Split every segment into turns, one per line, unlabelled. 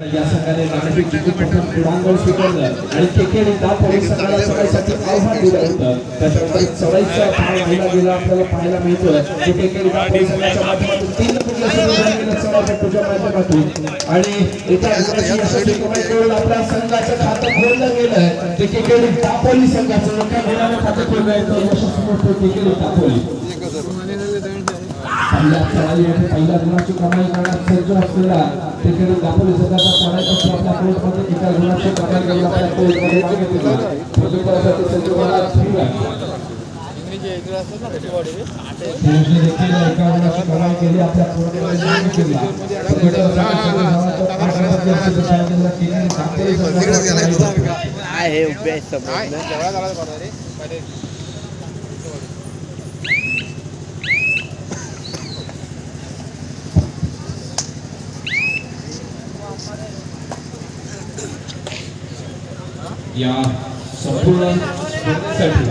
या संघाने नाणेफेक जिंकून प्रथम क्रीडांगण स्वीकारलं आणि केकेडी पोलीस संघाला चढाईसाठी आव्हान दिलं होतं. त्याच्यानंतर चढाईचा भाग राहिला गेला आपल्याला पाहायला मिळतोय. की केकेडी पोलीस संघाच्या माध्यमातून तीन सुरू झालेला माध्यमातून. आणि एका यशस्वी कमाई करून आपल्या संघाचं खातं खोललं गेलं. ते दहा पोलीस संघाचं एका गुणाने खातं खोललं आहे. यशस्वी दापोली पहिल्या खेळाडूमध्ये पहिल्या गुणाची कमाई करण्यात सज्ज असलेला तिकडे दापोली संघाचा चढाईपट्टू आपल्या कोर्टमध्ये एका गुणाची आपल्या देखील एका गुणाची कमाई केली आपल्या झाला तो आठमध्ये असलेला खेळाडूला केलेली दापोली संघाचा चढाईपट्टू.
आहे उभे आहेत समोर
या संपूर्ण स्पर्धेसाठी.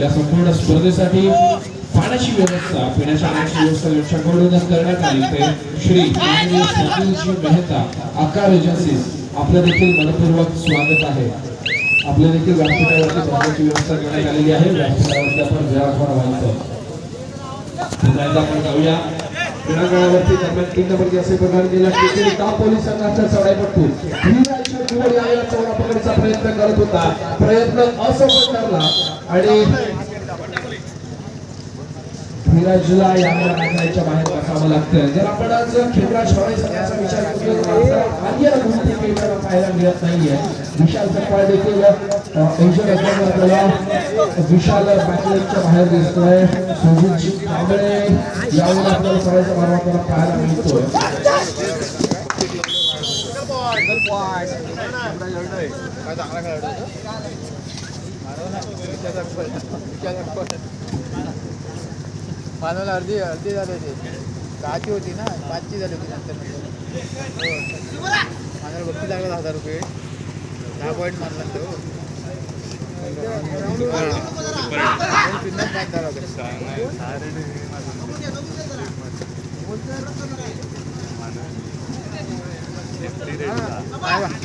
या संपूर्ण स्पर्धेसाठी पाण्याची व्यवस्था पिण्याच्या पाण्याची व्यवस्था यांच्याकडून करण्यात आली. ते श्री माननीय मेहता आकार एजन्सीज आपलं देखील मनपूर्वक स्वागत आहे. आपल्या देखील व्यासपीठावरती पाण्याची व्यवस्था करण्यात आलेली आहे. व्यासपीठावरती आपण विराजमान व्हायचं आपण जाऊया. क्रीडांगणावरती दरम्यान तीन नंबरची असे प्रदान केला की का पोलीस चढाई पडतो धीराजच्या निवड यावेळेला चौरा पकडीचा प्रयत्न करत होता. प्रयत्न असफल ठरला. आणि धीराजला यावेळेला मैदानाच्या बाहेर बसावं लागतं. जर आपण आज खेळा शाळे सगळ्याचा विचार करतो अन्य गोष्टी खेळताना पाहायला मिळत नाहीये. विशाल सकाळ देखील इंजन असल्यामुळे आपल्याला विशाल बॅटलेटच्या बाहेर दिसतोय. सुजित कांबळे यावर आपल्याला सगळ्याचा मार्ग आपल्याला पाहायला मिळतोय.
चांगला खेळाडू मानवला अर्धी अर्धी झाली होती. दहाची होती ना? पाचची झाली होती नंतर नंतर मानवला बक्षीस लागला दहा हजार रुपये. दहा पॉईंट मारला तो. पाच झाला होता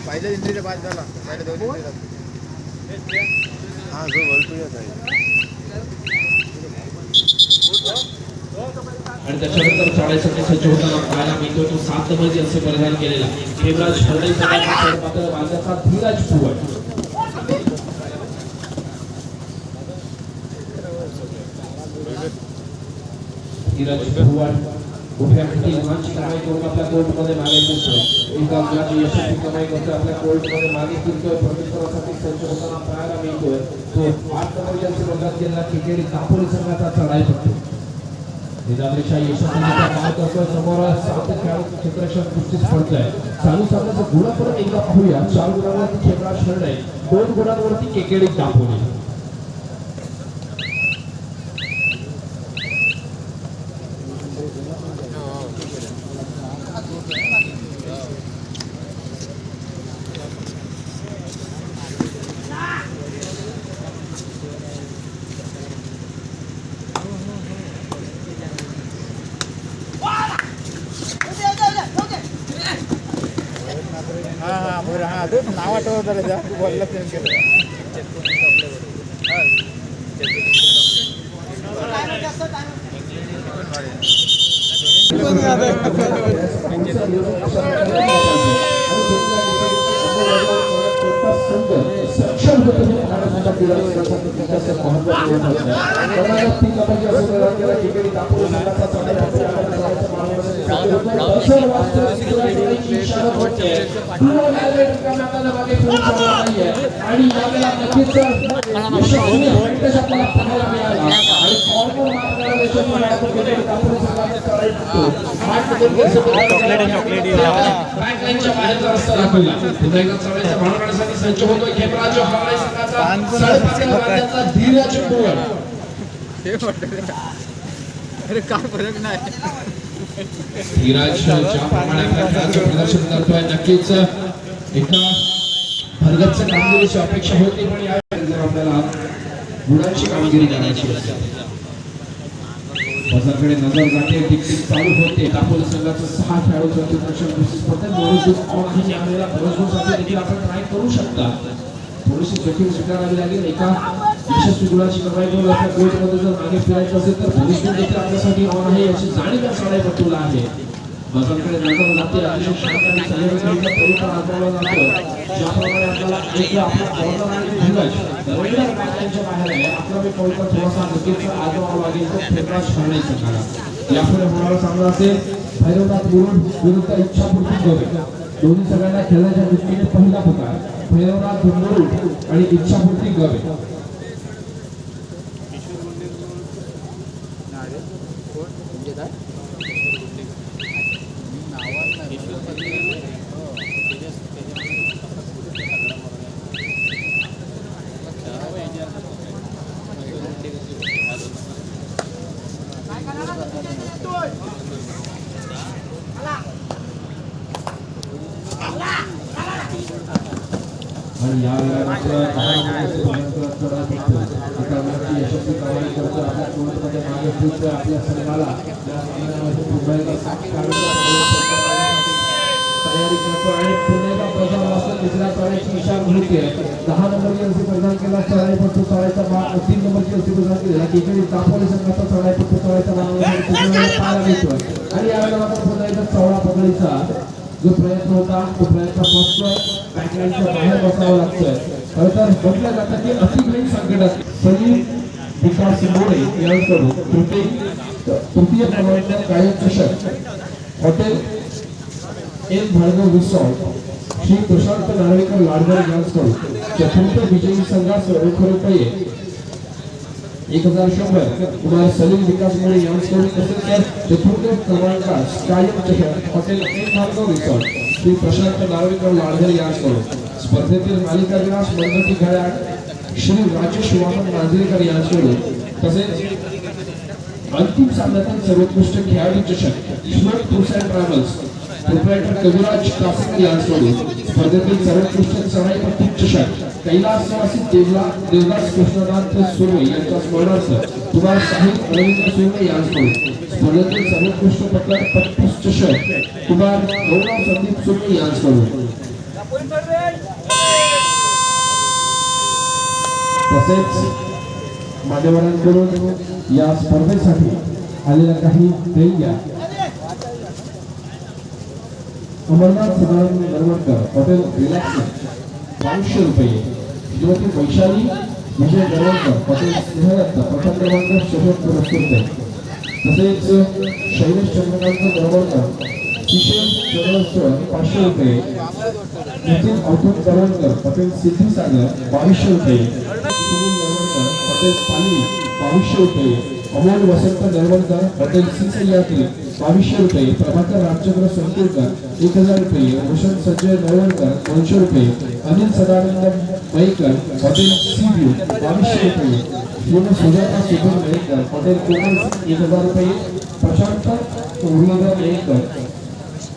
पहिल्या इंट्रीला पाच झाला पहिल्या दोन इंद्रीचा
हा जो वर्तुळच आहे.
आणि त्याच्यानंतर चढाईसाठी सज्ज होताना पाहायला मिळतो तो सात नंबरची असे परिधान केलेला. हेमराज हरडे मात्र बांधाचा धीराज फुवट धीरज फुवट उभ्या खिटी गुणांची कमाई करून आपल्या कोर्टमध्ये मागे फिरतोय एका गुणाची यशस्वी कमाई करतोय आपल्या कोर्टमध्ये मागे फिरतोय प्रत्युत्तरासाठी सज्ज होताना पाहायला मिळतोय तो आठ नंबरच्या असे वर्गात गेलेला क्रिकेट दापोली संघाचा चढाई करतो निजामपेक्षा यशस्वीरित्या काम करतोय समोर सात खेळाडू क्षेत्ररक्षण कुस्तीच पडतोय चालू सामन्याचं गुण परत एकदा पाहूया चार गुणांवरती खेमराज शरणे दोन गुणांवरती केकेडी दापोली सक्षम होतो हे महाराष्ट्राच्या क्रीडा विकासासाठी तितकंच महत्त्वाचं होत असतं. कर्नाटक ती कमाईची असो तर राज्याला क्रिकेट दापोली संघाचा चढाई दापोली आपल्या संघाच्या मार्गावर होतं. असं वास्तव क्रीडाची इशारा होते. पूर्ण मॅलेट कर्नाटकाने मागे फिरून चालला नाहीये. आणि यावेळेला नक्कीच यशस्वी व्होल्टेज आपल्याला पाहायला मिळाला. आणि corner मारणारा यशस्वी नायक क्रिकेट दापोली संघाचा चढाई करतो. आठ मध्ये बॅकलाईनच्या बाहेरचा रस्ता दाखवला. पुन्हा एकदा चढाईच्या भानगडीसाठी सज्ज होतोय खेमराज हरळे संघाचा
हे अरे काय फरक नाही.
धीरज ज्या प्रमाणे आपल्या खेळाचं प्रदर्शन करतोय नक्कीच एका भरगच्च कामगिरीची अपेक्षा होती पण या आपल्याला गुणांची कामगिरी करायची होती. बसाकडे नजर जाते टिकटिक चालू होते. दापोली संघाचं सहा स्पर्धेत ही आपण ट्राय करू शकता. थोडीशी जोखीम स्वीकारावी लागेल. एका यशस्वी गुणाची कमाई करून आपल्या कोर्टमध्ये जर मागे फिरायचं असेल तर पोलीस देखील आपल्यासाठी ऑन आहे याची जाणीव या साडेपट्टूला आहे. बसाकडे नजर जाते. अतिशय शांत आणि आजमावला जातो ज्याप्रमाणे आपल्याला एक आपला आणि धीरज बाहेर आहे. आपला मी थोडासा नक्कीच आजमावा लागेल तो यापुढे होणारा सामना असेल. भैरवनाथ मुरुड इच्छापूर्ती दोन्ही सगळ्यांना खेळण्याच्या दृष्टीने पहिला होता भैरवनाथ मुरुड आणि इच्छापूर्ती गवे
नाही रे कोण म्हणजे काय नावात नाही
आणि यावेळेला मात्र दहा गुणांचे भयंकर चढाव दिसतो. एका गुणाची यशस्वी कमाई करतो आपल्या कोर्टमध्ये मागे फिरतोय आपल्या संघाला या सामन्यामध्ये पुन्हा एकदा सात खेळाडूंचा समावेश करण्यासाठी तयारी करतो आणि पुन्हा एकदा प्रधान वाजता तिसऱ्या चढाईची इशारा होते दहा नंबरची असे प्रदान केला चढाईपट्टू चढायचा बा तीन नंबरची असे प्रदान केला. एकेरी दापोली संघाचा चढाईपट्टू चढायचा बा पाहायला मिळतोय. आणि यावेळेला मात्र पुन्हा एकदा चौडा पकडीचा जो प्रयत्न होता तो प्रयत्न फसतोय बॅकलाईनच्या बाहेर बसावं लागतोय. खरं तर म्हटलं जातं की अतिग्रही संकटात सनी विकास मोरे यांकडून तृतीय तृतीय क्रमांक कायम चषक hotel L Bhargav resort. Shri Prashant Narvekar Ladgar यांच्याकडून चतुर्थ विजयी संघास रोख रुपये एक हजार शंभर. कुमार सलीम विकास मोरे यांच्याकडून तसेच तर चतुर्थ क्रमांकास कायम चषक. हॉटेल एक भार्गव रिसॉर्ट श्री प्रशांत नार्वेकर लाडगर यांच्याकडून स्पर्धेतील मालिका विनाश मंडळी घड्याळ श्री राजेश वामन नांदेकर यांच्याकडून तसेच अंतिम सामन्यातील सर्वोत्कृष्ट खेळाडू चषक. Shlok tours and travels proprietor Kaviraj Kasik यांच्याकडून स्पर्धेतील सर्वोत्कृष्ट चढाईपट्टी चषक कैलास निवासी देवला देवदास कृष्णनाथ सुर्वे यांच्या स्मरणार्थ कुमार साहिब अरविंद सुर्वे यांच्याकडून स्पर्धेतील सर्वोत्कृष्ट पत्र पट्टीस चषक कुमार गौरव संदीप सुर्वे यांच्याकडून. तसेच मान्यवरांकडून या स्पर्धेसाठी आलेल्या काही देणग्या अमरनाथ सदानंद नरवडकर हॉटेल रिलॅक्स बावीसशे रुपये. श्रीमती वैशाली विजय नरवडकर हॉटेल स्नेहदत्त प्रथम क्रमांक शहर पुरस्कृत. तसेच शैलेश चंद्रकांत नरवडकर किशोर चंद्रस्थळ पाचशे रुपये. नितीन अवधूत नरवडकर हॉटेल सिद्धीसागर बावीसशे रुपये. सुनील नरवडकर हॉटेल पालवी बावीसशे रुपये. अमोल वसंत नरवडकर हॉटेल सिसह्याद्री बावीसशे रुपये प्रभाकर रामचंद्र सोनकुलकर एक हजार रुपये भूषण संजय नरवणकर दोनशे रुपये Anil Sadanand Mayekar hotel sea view बावीसशे रुपये पूर्ण सुजाता सुधीर मयेकर हॉटेल कोकण एक हजार रुपये प्रशांत उर्मिला मयेकर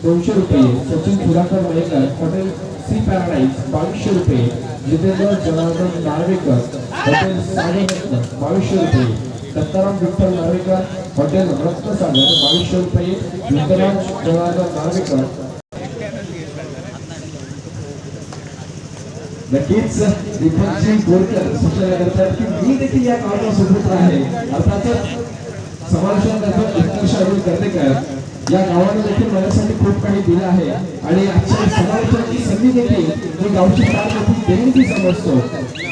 दोनशे रुपये Sachin Sudhakar Mayekar hotel sea paradise बावीसशे रुपये जितेंद्र जनार्दन नार्वेकर हॉटेल साडेरत्न बावीसशे रुपये. दत्ताराम विठ्ठल नार्वेकर हॉटेल रत्नसागर बावीसशे रुपये विठ्ठलराज जनार्दन नार्वेकर. नक्कीच दीपकजी बोरकर सूचना करतात की मी देखील या कामाला सोबत आहे. अर्थातच समावेशात उत्कर्ष अरुण करतेकर या गावाने देखील माझ्यासाठी खूप काही दिलं आहे. आणि आजच्या समावेशाची संधी देखील मी गावची फार मोठी देणगी समजतो.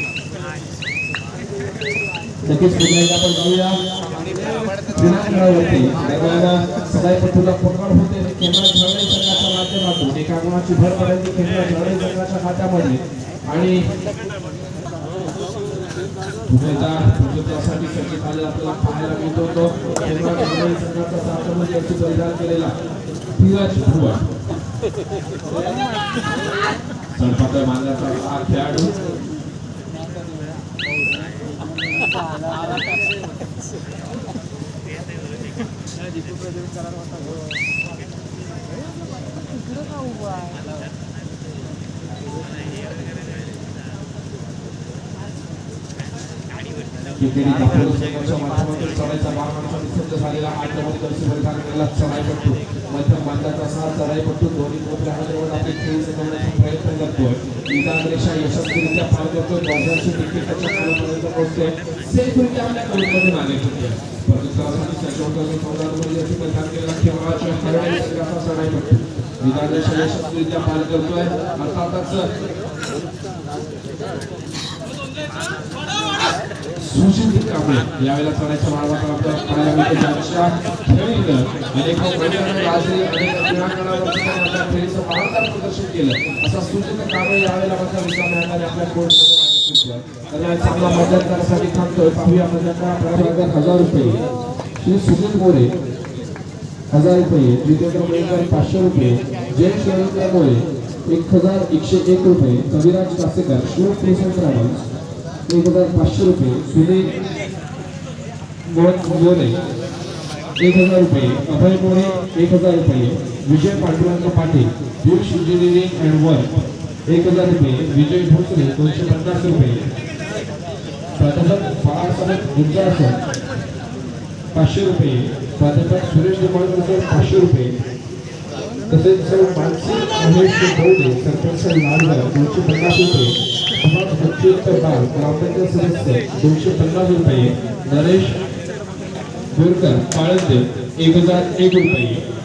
नक्कीच पुन्हा एकदा आपण जाऊया विनाकारावरती दरम्यान सदाई पटूला पकड होते. आणि केंद्र संघाच्या माध्यमातून एका गुणाची भर पडायची ती केंद्र संघाच्या खात्यामध्ये. आणि पुण्याचा पुण्यासाठी सचिन आपल्याला पाहायला मिळतो तो. संघाचा याची केलेला धीरज भुवन. चढपातळ मानण्याचा हा खेळाडू. एकेरी दापोली संघाच्या माध्यमातून चढाईचा बारमानासाठी सज्ज झालेला आठ नंबर जर्सी परिधान केलेला चढाईपट्टू मध्यम बांधाचा सहा चढाईपट्टू दोन्ही कोपऱ्या हातावर आपली खेळी संगवण्याचा प्रयत्न करतोय निदान रेषा यशस्वीरित्या पार करतोय बाजारची तिकीट त्याच्या खाण्यापर्यंत पोहोचते सेफरित्या आपल्या कॉलेजमध्ये नाणे ठेवते प्रदूषणासाठी सज्ज होतो चौदा नंबर जर्सी परिधान केलेला खेळाच्या हरडाई संघाचा चढाईपट्टू निदान रेषा यशस्वीरित्या पार करतोय अर्थातच सुशिक्षित कांबळे यावेळेला चढायच्या मार्गावर आपल्याला पाहायला मिळते ज्यांच्या खेळीनं अनेक अनेक खेळीचं महानदार प्रदर्शन केलं. असा सूचित कांबळे यावेळेला मात्र विचार मिळणारे आपल्या कोर्टमध्ये चांगला मदत करण्यासाठी थांबतोय. पाहूया हजार रुपये. श्री सुनील हजार रुपये. जितेंद्र मुळेकर पाचशे रुपये. जय शरद मोरे एक हजार एकशे एक रुपये. कविराज कासेकर शिव प्रेसन एक हजार पाचशे रुपये सुनील मोहन मोरे एक हजार रुपये अभय मोरे एक हजार रुपये विजय पांडुरंग पाटील दिवस इंजिनिअरिंग अँड वर्क एक हजार रुपये विजय भोसले दोनशे पन्नास रुपये. प्राध्यापक बाळासाहेब गुंजाळकर पाचशे रुपये. प्राध्यापक सुरेश निंबाळकर पाचशे रुपये. तसेच सर मानसी महेश गौडे सरपंच दोनशे पन्नास रुपये. समाज अच्युत बाल ग्रामपंचायत सदस्य दोनशे पन्नास रुपये. नरेश बोरकर पाळंदे एक हजार एक रुपये.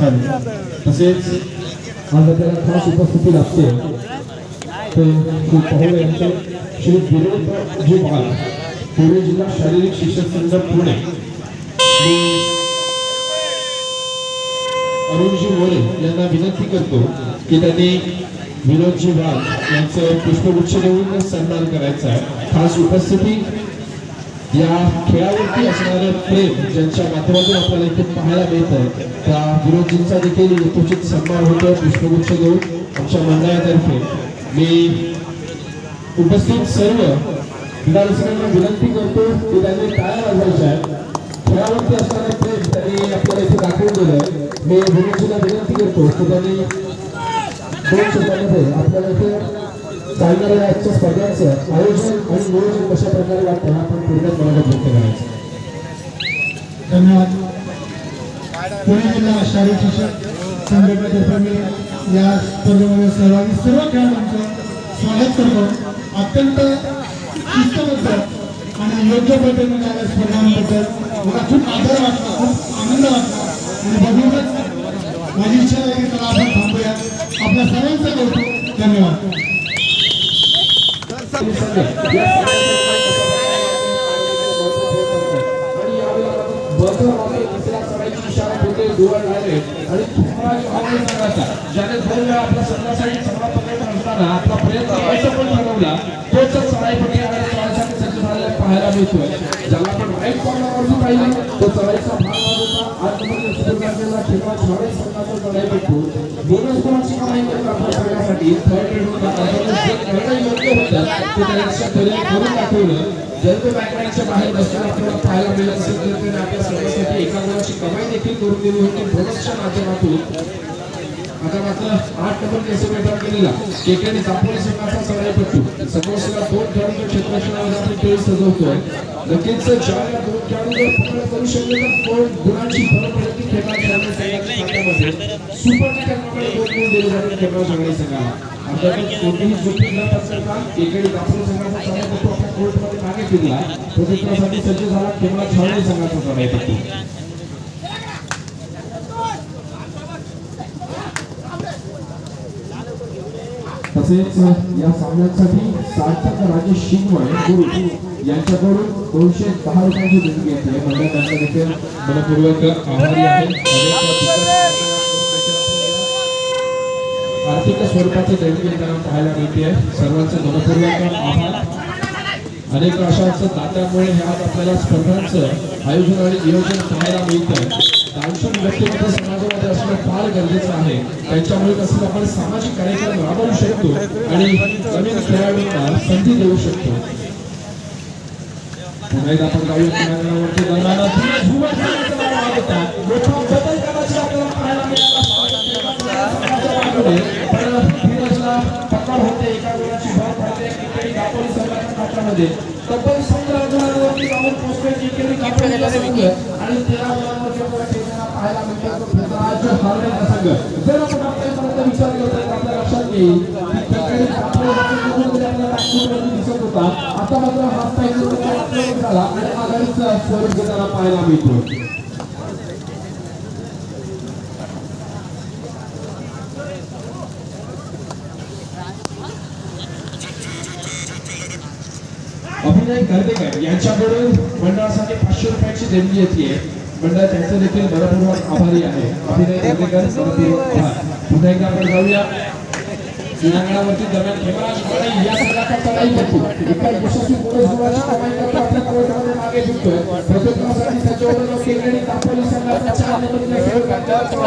तसेच आज आपल्याला खास उपस्थिती लागते. ते श्री पहले यांचे श्री विनोदजी पुणे जिल्हा शारीरिक शिक्षण संघ पुणे. अरुणजी मोरे यांना विनंती करतो की त्यांनी विनोदजी भाल यांचं पुष्पगुच्छ देऊन सन्मान करायचा आहे. खास उपस्थिती या खेळावरती असणारं प्रेम ज्यांच्या माध्यमातून आपल्याला इथे पाहायला मिळत आहे त्या विरोधींचा देखील यथोचित सन्मान होतो पुष्पगुच्छ घेऊन आमच्या मंडळातर्फे. मी उपस्थित सर्व क्रीडारसिकांना विनंती करतो की त्यांनी टाळ्या वाजवायच्या. आहेत खेळावरती असणारं प्रेम त्यांनी आपल्याला इथे दाखवून दिलं. मी विनोदजीला विनंती करतो की त्यांनी दोन शब्दामध्ये आपल्याला इथे चालणाऱ्या आजच्या स्पर्धांचं आयोजन आणि नियोजन कशा प्रकारे वाटतं हा आपण पूर्ण मला व्यक्त करायचं?
धन्यवाद. पुणे जिल्हा शालेय शिक्षक संघटनेतर्फे मी या स्पर्धेमध्ये सहभागी सर्व खेळाडूंचं स्वागत करतो. अत्यंत शिस्तबद्ध आणि योग्य पद्धतीने या स्पर्धांबद्दल मला खूप आदर वाटला खूप आनंद वाटला आणि बघूनच माझी इच्छा आहे की चला आपण थांबूया. आपल्या सर्वांचं कौतुक. धन्यवाद.
ज्याने दोन वेळा आपल्या संघासाठी चांगला पकड असताना आपला प्रयत्न करायचा पण ठरवला तोच चढाईपट्टी आणि चढाईसाठी सज्ज झालेला पाहायला मिळतोय. ज्याला आपण राईट कॉर्नरवरती पाहिजे तो चढाईचा भाग होता. बोनस कमाई करत थर्ड जे करणं योग्य होतं ते तरी करून दाखवलं. जर बाहेर बसताना आपल्याला पाहायला मिळत असेल तर त्याने आपल्या संघासाठी एका गुणाची कमाई देखील करून दिली होती. बोनसच्या माध्यमातून आता मात्र आठ नंबर केस मैदान केलेला. केकेने दापोली संघाचा चढाईपट्टू समोरच्याला दोन खेळाडू क्षेत्ररक्षणामध्ये खेळ सजवतोय. नक्कीच ज्यावेळेला दोन खेळाडू जर पकड करू शकले तर दोन गुणांची भर पडेल खेळणार संघामध्ये सुपर टॅकलकडे दोन गुण दिले जातील खेळणार सांगली संघाला. अर्थातच कोणतीही जोखीम न पत्करता एकेरी दापोली संघाचा चढाईपट्टू आपल्या कोर्टमध्ये मागे फिरला. प्रदर्शनासाठी सज्ज झाला. खेळणार छावणी संघाचा चढाईपट्टू तसेच या सामन्यांसाठी सार्थक राजेश शिंगवण गुरु यांच्याकडून दोनशे दहा रुपयांची देणगी घेतली म्हणजे त्यांचा देखील मनपूर्वक आभारी आहे. आर्थिक स्वरूपाची देणगी त्यांना पाहायला मिळते. सर्वांचे मनपूर्वक आभार. अनेक अशा दात्यामुळे ह्या आपल्याला स्पर्धांचं आयोजन आणि नियोजन पाहायला मिळतं दानशूर व्यक्तिमत्व समाजामध्ये असणं फार गरजेचं आहे. त्यांच्यामुळे कसं आपण सामाजिक कार्यक्रम राबवू शकतो आणि नवीन खेळाडूंना संधी देऊ शकतो. पुन्हा एकदा आपण गाऊया दरम्यान मोठा बदल करायचा आपल्याला पाहायला मिळाला. खात्यामध्ये तब्बल सतरा गुणांवरती जाऊन पोहोचले एकेरी संघ आणि तेरा गुणांवरती पाहायला संघ. जर आपण विचार तर आपल्या लक्षात येईल की दिसत होता. आता मात्र हा झाला आणि आघाडीचा स्वरूप घेताना पाहायला मिळतो अभिनय गर्देकर यांच्याकडून मंडळासाठी पाचशे रुपयाची देणगी येते. मंडळ त्यांचे देखील मनपूर्वक आभारी आहे. अभिनय गर्देकर मनपूर्वक आभार पुन्हा एकदा आपण जाऊया. क्रीडांगणावरती दरम्यान हेमराज माने या संघाचा चढाई करतो एका यशस्वी पुरुष गुणाची कमाई करतो आपल्या कोर्टमध्ये मागे फिरतोय. प्रथमक्रमासाठी सज्जवरून संघाचा चार नंबरचा खेळ करतो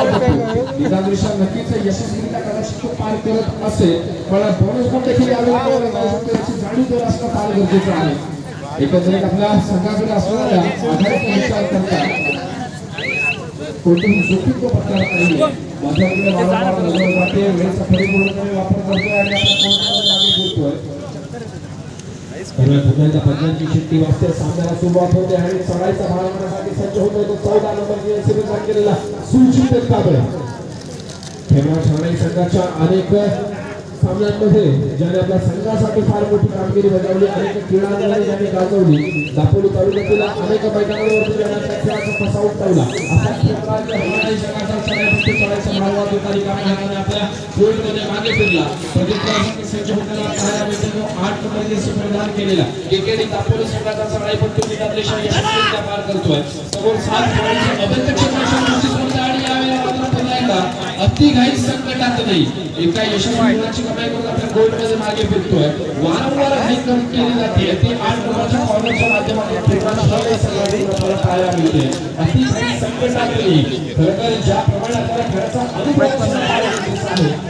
नक्कीच यशस्वीरित्या कदाचित तो पार करत असेल. पण बोनस पण देखील यावेळी त्याची जाणीव असणं फार गरजेचं आहे. एकंदरीत आपल्या संघाकडे असणाऱ्या विचार करता जोखीम तो पत्करत माझ्याकडे वारंवार परिपूर्णपणे वापर करतोय आणि पंजाबची शिट्टी वाजते सामन्याला सुरुवात होते आणि चढायचा भाग करण्यासाठी सज्ज होतोय तो चौदा नंबर केलेला सुचित काबळे खेळणार ठाणे संघाच्या अनेक सामन्यांमध्ये ज्याने आपल्या संघासाठी फार मोठी कामगिरी बजावली अनेक क्रीडांगणे ज्याने गाजवली दापोली तालुक्यातील अनेक मैदानावरती ज्याने आपल्या खेळाचा फसा उठवला. अशा आपल्या मागे फिरला. होताना पाहायला आठ नंबर जर्सी केलेला. केकेडी दापोली संघाचा चढाईपट्टी यशस्वीरित्या पार करतोय. समोर सात क्षेत्राच्या आणि यावेळेला मात्र पुन्हा एकदा अति घाई संकटात नाही. एका यशस्वी गुणाची कमाई करून आपल्या गोल्डमध्ये मागे फिरतोय. वारंवार घाई कमी केली जाते ते आठ गुणाच्या कॉर्नरच्या माध्यमातून फिरणारा पाहायला मिळते. अति संकट आलेली. खरं तर ज्याप्रमाणे आपल्याला खेळाचा अनुभव आहे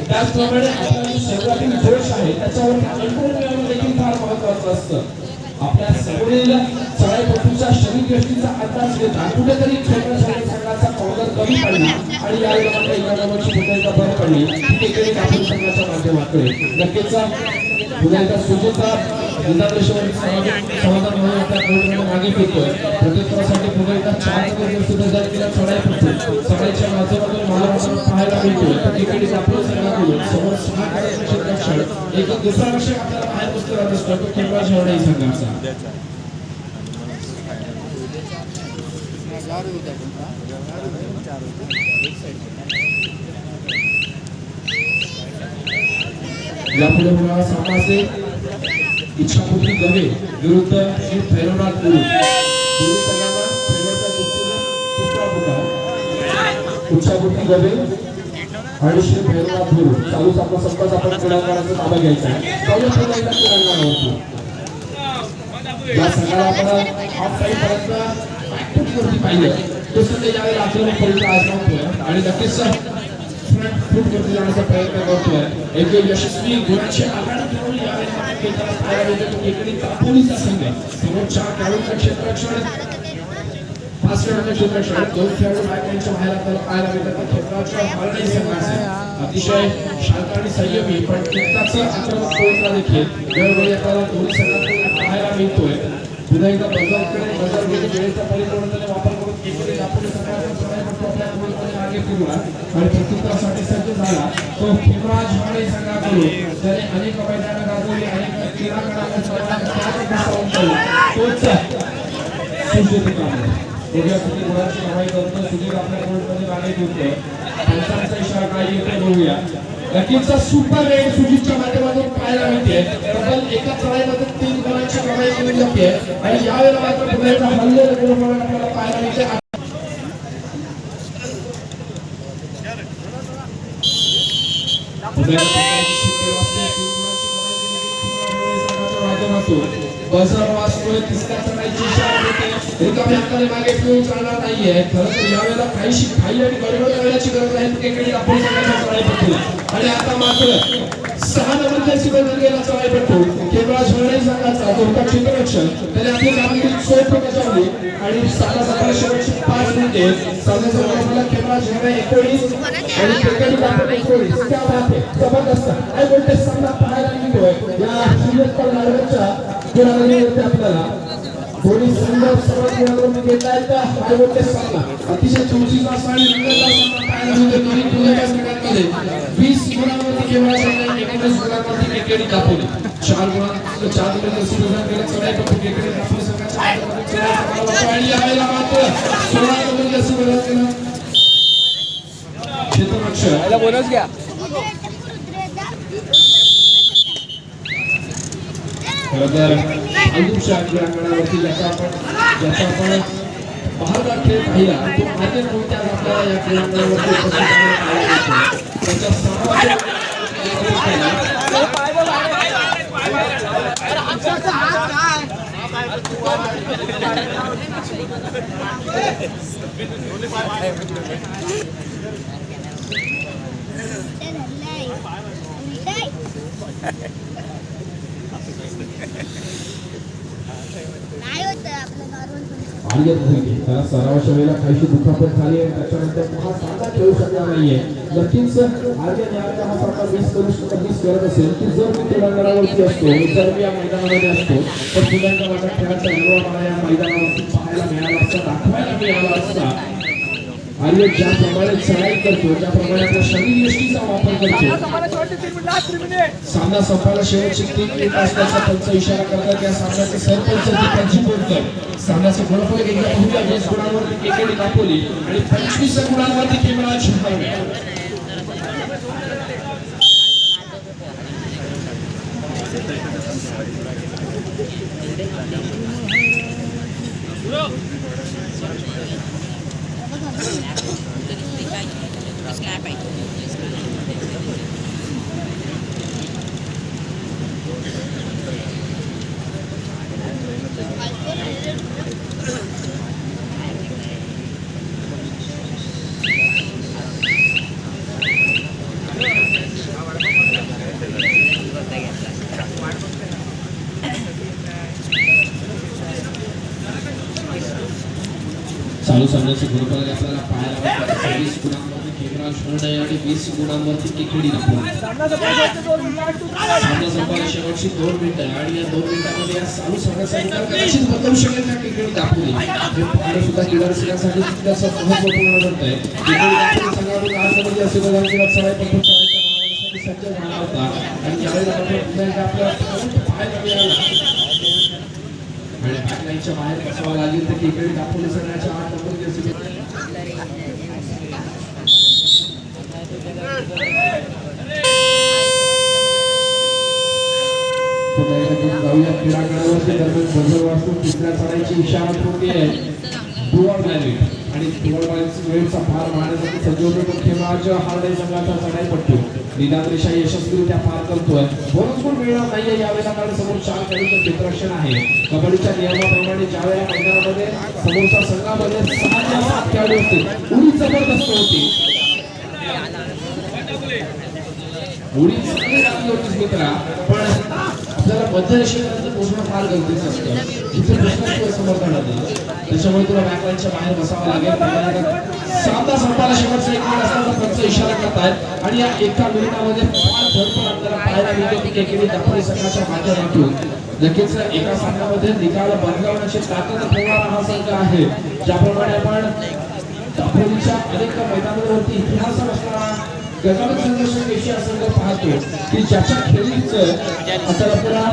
त्याचप्रमाणे आपल्या शरीरातील जोश आहे त्याच्यावर कंट्रोल मिळवणं देखील फार महत्वाचं असतं. आपल्या समोरील चढाईपट्टीच्या शरीर यष्टीचा अंदाज घेता कुठेतरी क्षेत्र संघाचा पावडर कमी पडला आणि या मात्र एका नंबरची भूमिका भर पडली. ती एकेरी कापूर संघाच्या माध्यमातून. नक्कीच पुन्हा एकदा सुजिता निदादेशावरील समाधान म्हणून आपल्या कोर्टमध्ये मागे फिरतोय. प्रत्युत्तरासाठी पुन्हा एकदा चढाईच्या माध्यमातून महाराष्ट्र पाहायला मिळतोय. समोर सहा एक दुसरा विषय आपल्याला बाहेर तो शेवडा संघाचा
चार होत्या पण
यापुढे होणारा सामना असेल इच्छापूर्ती गवे विरुद्ध श्री भैरवनाथ गुरु. गुरु संघाला खेळण्याच्या दृष्टीने इच्छापूर्ती गवे आणि श्री भैरवनाथ गुरु. चालूच आपला सत्ताच आपण क्रीडांगणाचा ताबा घ्यायचा आहे. जाऊया पुन्हा एकदा क्रीडांगणावरती. या संघाला आपण हाफ टाइम पर्यंत बॅकफुटवरती पाहिलं तो सध्या यावेळी आज आजमावतोय आणि नक्कीच खूप फुटवरती जाण्याचा प्रयत्न करतोय एक यशस्वी गुणाची आघाडी घेऊन यावेळी मागे खेळताना संघ समोर चार खेळाडूंचं पाच खेळाडूंचं क्षेत्ररक्षण दोन खेळाडू बायकांच्या बाहेर आपल्याला पाहायला मिळतात तर हरणाई संघाचे अतिशय शांत आणि संयमी पण तितकाच आक्रमक पवित्रा देखील वेळोवेळी आपल्याला दोन्ही संघातून पाहायला मिळतोय पुन्हा एकदा बजावकडे बजाव वेळेचा परिपूर्णपणे वापर करून केलेले आपण सगळ्यांना सगळ्यांना आपल्या गोलकडे मागे फिरला आणि प्रत्युत्तरासाठी सज्ज झाला तो हिमराज हाणे संघाकडून त्याने अनेक मैदानं गाजवली अनेक क्रीडांगणाला तोच सुजित कांबळे बघूया किती गुणांची कमाई करतो सुधीर आपल्या गोल्डमध्ये मागे फिरतोय पंचांचा इशारा काय येतो बघूया नक्कीच सुपर रेड सुजितच्या माध्यमातून पाहायला मिळते. तब्बल एका चढाईमध्ये तीन गुणांची कमाई केली जाते आणि यावेळेला मात्र पुन्हा एकदा हल्ले गुणप्रमाण आपल्याला पाहायला मिळते पुन्हा एकदा प्रकारची तीन गुणांची कमाई माध्यमातून बजर वाजतोय तिसऱ्या चढायची इशारा होते रिकाम्या हाताने मागे फिरून चालणार नाहीये. खरं तर यावेळेला काहीशी घाई आणि गडबड करण्याची गरज आहे. एकेकडे आपण सगळ्यांच्या चढाईपट्टू आणि आता मात्र सहा नंबर जर्सी बदल गेला चढाईपट्टू केवळ शहरे संघाचा तो होता क्षेत्ररक्षक त्याने आपली कामगिरी सोय बजावली आणि साधा सतरा शेवटची पाच मिनिटे. सामन्याचा वेळेला केवळ शहरे एकोणीस आणि क्रिकेट दाखवत एकोणीस. त्या बात जबरदस्त. काय बोलते सामना पाहायला मिळतोय या श्रीलंका लाडवाच्या गुणावलीवरती आपल्याला दोन्ही सामना अतिशय चौशीचा असा आणि सामना पाहायला दोन्ही संघांमध्ये वीस गुणांवरती केवळ एकोणीस गुणांवरती दाखवली. चार चार सुरुवात चढाई पण दाखवली. संघाच्या आणि यावेळेला मात्र सोळा सुरुवात केला. क्षेत्ररक्षक.
बोनस घ्या
खरं तर अंकुशा क्रीडांगणावरती ज्याचा आपण ज्याचा आपण बाहेरचा खेळ पाहिला तो अन्य कोणत्याच आपल्याला या क्रीडांगणावरती उपस्थित त्याच्या सर्वात
Hey होत आपलं नॉर्मल
आर्यन मोहिते त्याला सरावाच्या वेळेला काहीशी दुखापत झाली आहे त्याच्यानंतर पुन्हा हा सामना खेळू शकला नाहीये. नक्कीच आर्य यावेळेला हा सामना मिस करू शकतो मिस करत असेल की जर मी क्रीडांगणावरती असतो जर मी या मैदानामध्ये असतो तर पुन्हा माझ्या खेळाचा अनुभव मला या मैदानावरती पाहायला मिळाला असता दाखवायला मिळाला असता आर्यन ज्याप्रमाणे चढाई करतो ज्याप्रमाणे आपल्या शरीर यष्टीचा वापर करतो सामना संपायला शेवटचे तीन मिनिट असल्याचा पंच इशारा करतात या सामन्याचे सरपंच दीपाजी बोरकर सामन्याचं गुणफलक एकदा पाहूया वीस गुणांवरती केकेडी दाखवली आणि पंचवीस गुणांवरती केवळ Ito rin may bayo. Tapos nga pa ito. वीस गुणांवरती केकेडी सामना संपायला शेवटची दोन मिनिटं आणि या दोन मिनिटांमध्ये या चालू सामन्याचा कदाचित बदलू शकेल त्या केकेडी दाखवली हे पाहणं सुद्धा क्रीडा रसिकांसाठी तितकंच महत्त्वपूर्ण ठरत आहे संघाकडून आज असे बदल केला चढाई पण सज्ज झाला होता. आणि यावेळेला मात्र पुन्हा एकदा पाहायला मिळाला आणि बाहेर बसावं लागेल तर क्रिकेट दाखवले सगळ्याच्या आठ नंबर जर्सी पुन्हा एकदा घेऊन जाऊया क्रीडांगणावरती दरम्यान बजर वाजतो तिसऱ्या चढायची इशारा होती आहे डुअर व्हॅली आणि डुअर व्हॅलीचा वेळचा फार मारण्यासाठी सज्ज होतो खेळाज हार्डे संघाचा चढाई पट्टू. निदान रेषा यशस्वीरित्या पार करतोय. बोनस पण मिळणार नाहीये यावेळेला कारण समोर चार खेळाडूंचं क्षेत्ररक्षण आहे कबड्डीच्या नियमाप्रमाणे ज्या वेळेला मैदानामध्ये समोरच्या संघामध्ये सहा ते सात खेळाडू असतील उडी जबरदस्त होती. उडी चांगली लागली पण आपल्याला फार गरजेचं असतं. जिथे प्रश्न त्याच्यामुळे तुला बॅकलाईनच्या बाहेर बसावं लागेल. सामना संपायला शेवटचा एक मिनिट असताना त्यांचा इशारा करतायत आणि या एका मिनिटामध्ये फार धडपड आपल्याला पाहायला मिळते की संघाच्या माध्यमातून. नक्कीच एका संघामध्ये निकाल बदलवण्याची ताकद ठेवणारा हा संघ आहे. ज्याप्रमाणे आपण दापोलीच्या अनेक मैदानावरती इतिहास असणारा गजानन संघर्ष एशिया संघ पाहतो. की ज्याच्या खेळीचं आपल्याला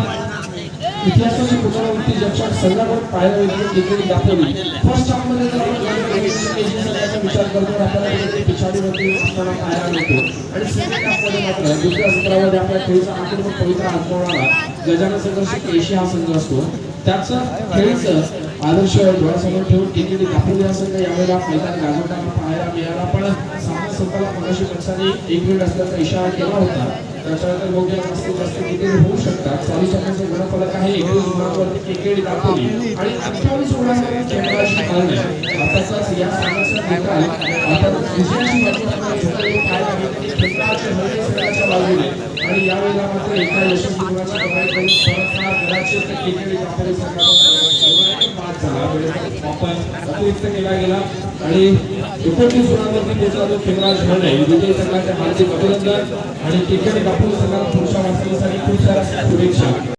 इतिहासाची पुनरावृत्ती ज्याच्या संघावर पाहायला मिळते देखील दाखवली फर्स्ट हाफमध्ये जर आपण विचार करतो आपल्याला पिछाडीवरती असताना पाहायला मिळतो. आणि सेकंड हाफमध्ये मात्र दुसऱ्या सत्रामध्ये आपल्या खेळीचा आक्रमक पवित्र आजमावणारा गजानन संघर्ष एशिया हा संघ असतो. त्याचं खेळीचं आदर्श डोळ्यासमोर ठेवून टिकेली दाखवली हा संघ यावेळेला मैदान गाजवताना पाहायला मिळाला. पण संपाला मगाशी पक्षाने एक मिनिट असल्याचा इशारा केला होता. त्याच्यानंतर जास्तीत जास्त किती होऊ शकतात. चाळीस टक्क्यांचे गुणफलक आहे. एकवीस गुणांवरती केकेडी दाखवली आणि अठ्ठावीस आताचाच या सामन्याचा निकाल बाजूने. आणि यावेळेला मात्र एका यशस्वी गुणाची कमाई करून संघाचा बाद झाला. अतिरिक्त केला गेला. आणि एकोणतीस गुणांवरती पोहोचला तो खेळराज भरणे विजय संघाचे हार्दिक अभिनंदन आणि क्रिकेट कापूर संघाला पुरुषा वाटचालीसाठी खूप साऱ्या शुभेच्छा.